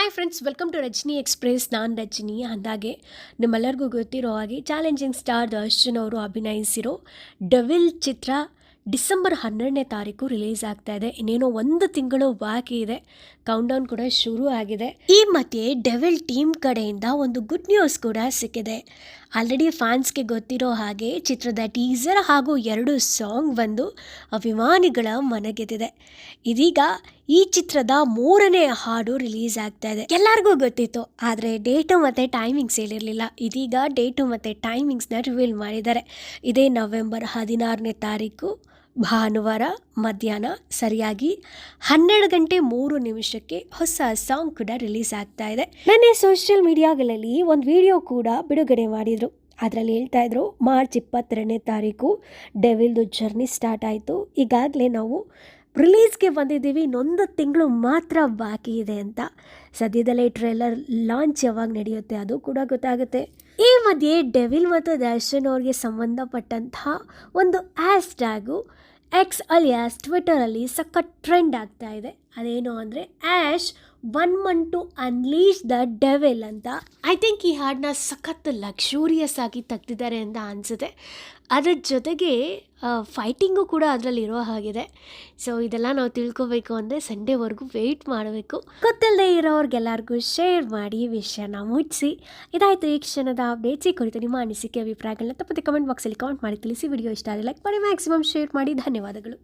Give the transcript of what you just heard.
Hi friends welcome to Rajani express ನಾನು ರಜನಿ. ಅಂದಾಗೆ ನಿಮ್ಮೆಲ್ಲರಿಗೂ ಗೊತ್ತಿರೋ ಹಾಗೆ ಚಾಲೆಂಜಿಂಗ್ ಸ್ಟಾರ್ ದರ್ಶನ್ ಅವರು ಅಭಿನಯಿಸಿರೋ ಡವಿಲ್ ಚಿತ್ರ ಡಿಸೆಂಬರ್ ಹನ್ನೆರಡನೇ ತಾರೀಕು ರಿಲೀಸ್ ಆಗ್ತಾ ಇದೆ. ಇನ್ನೇನೋ ಒಂದು ತಿಂಗಳು ಬಾಕಿ ಇದೆ. ಕೌಂಟೌನ್ ಕೂಡ ಶುರು ಆಗಿದೆ. ಈ ಮಧ್ಯೆ ಡೆವಿಲ್ ಟೀಮ್ ಕಡೆಯಿಂದ ಒಂದು ಗುಡ್ ನ್ಯೂಸ್ ಕೂಡ ಸಿಕ್ಕಿದೆ. ಆಲ್ರೆಡಿ ಫ್ಯಾನ್ಸ್ಗೆ ಗೊತ್ತಿರೋ ಹಾಗೆ ಚಿತ್ರದ ಟೀಸರ್ ಹಾಗೂ ಎರಡು ಸಾಂಗ್ ಬಂದು ಅಭಿಮಾನಿಗಳ ಮನಗೆದ್ದಿದೆ ಇದೀಗ ಈ ಚಿತ್ರದ ಮೂರನೇ ಹಾಡು ರಿಲೀಸ್ ಆಗ್ತಾ ಇದೆ. ಎಲ್ಲರಿಗೂ ಗೊತ್ತಿತ್ತು, ಆದರೆ ಡೇಟು ಮತ್ತು ಟೈಮಿಂಗ್ಸ್ ಹೇಳಿರಲಿಲ್ಲ. ಇದೀಗ ಡೇಟು ಮತ್ತು ಟೈಮಿಂಗ್ಸ್ನ ರಿವೀಲ್ ಮಾಡಿದ್ದಾರೆ. ಇದೇ ನವೆಂಬರ್ ಹದಿನಾರನೇ ತಾರೀಕು. ಭಾನುವಾರ ಮಧ್ಯಾಹ್ನ ಸರಿಯಾಗಿ ಹನ್ನೆರಡು ಗಂಟೆ ಮೂರು ನಿಮಿಷಕ್ಕೆ ಹೊಸ ಸಾಂಗ್ ಕೂಡ ರಿಲೀಸ್ ಆಗ್ತಾ ಇದೆ. ನೆನ್ನೆ ಸೋಷಿಯಲ್ ಮೀಡಿಯಾಗಳಲ್ಲಿ ಒಂದು ವಿಡಿಯೋ ಕೂಡ ಬಿಡುಗಡೆ ಮಾಡಿದರು. ಅದರಲ್ಲಿ ಹೇಳ್ತಾ ಇದ್ರು, ಮಾರ್ಚ್ ಇಪ್ಪತ್ತೆರಡನೇ ತಾರೀಕು ಡೆವಿಲ್ದು ಜರ್ನಿ ಸ್ಟಾರ್ಟ್ ಆಯಿತು. ಈಗಾಗಲೇ ನಾವು ರಿಲೀಸ್ಗೆ ಬಂದಿದ್ದೀವಿ, ಇನ್ನೊಂದು ತಿಂಗಳು ಮಾತ್ರ ಬಾಕಿ ಇದೆ ಅಂತ. ಸದ್ಯದಲ್ಲೇ ಟ್ರೇಲರ್ ಲಾಂಚ್ ಯಾವಾಗ ನಡೆಯುತ್ತೆ ಅದು ಕೂಡ ಗೊತ್ತಾಗುತ್ತೆ. ಈ ಮಧ್ಯೆ ಡೆವಿಲ್ ಮತ್ತು ದರ್ಶನ್ ಅವ್ರಿಗೆ ಸಂಬಂಧಪಟ್ಟಂತಹ ಒಂದು ಆ್ಯಸ್ ಟ್ಯಾಗು ಎಕ್ಸ್ ಅಲಿಯಾಸ್ ಟ್ವಿಟರಲ್ಲಿ ಸಖತ್ ಟ್ರೆಂಡ್ ಆಗ್ತಾ ಇದೆ. ಅದೇನು ಅಂದರೆ hash one man to unleash the devil ಅಂತ. ಐ ಥಿಂಕ್ ಈ ಹಾಡನ್ನ ಸಖತ್ ಲಕ್ಷೂರಿಯಸ್ ಆಗಿ ತೆಗ್ದಿದ್ದಾರೆ ಅಂತ ಅನಿಸುತ್ತೆ. ಅದರ ಜೊತೆಗೆ ಫೈಟಿಂಗು ಕೂಡ ಅದರಲ್ಲಿ ಇರೋ ಹಾಗಿದೆ. ಸೊ ಇದೆಲ್ಲ ನಾವು ತಿಳ್ಕೊಬೇಕು ಅಂದರೆ ಸಂಡೇವರೆಗೂ ವೆಯ್ಟ್ ಮಾಡಬೇಕು. ಗೊತ್ತಿಲ್ಲದೆ ಇರೋರ್ಗೆಲ್ಲರಿಗೂ ಶೇರ್ ಮಾಡಿ ವಿಷಯನ ಮುಟ್ಟಿಸಿ ಇದಾಯಿತು ಈ ಕ್ಷಣದ ಅಪ್ಡೇಟ್ಸ್ ಈ ಕುರಿತು ನಿಮ್ಮ ಅನಿಸಿಕೆ ಅಭಿಪ್ರಾಯಗಳನ್ನ ತಪ್ಪದೆ ಕಮೆಂಟ್ ಬಾಕ್ಸಲ್ಲಿ ಕಮೆಂಟ್ ಮಾಡಿ ತಿಳಿಸಿ. ವಿಡಿಯೋ ಇಷ್ಟ ಆದರೆ ಲೈಕ್ ಮಾಡಿ ಮ್ಯಾಕ್ಸಿಮಮ್ ಶೇರ್ ಮಾಡಿ. ಧನ್ಯವಾದಗಳು.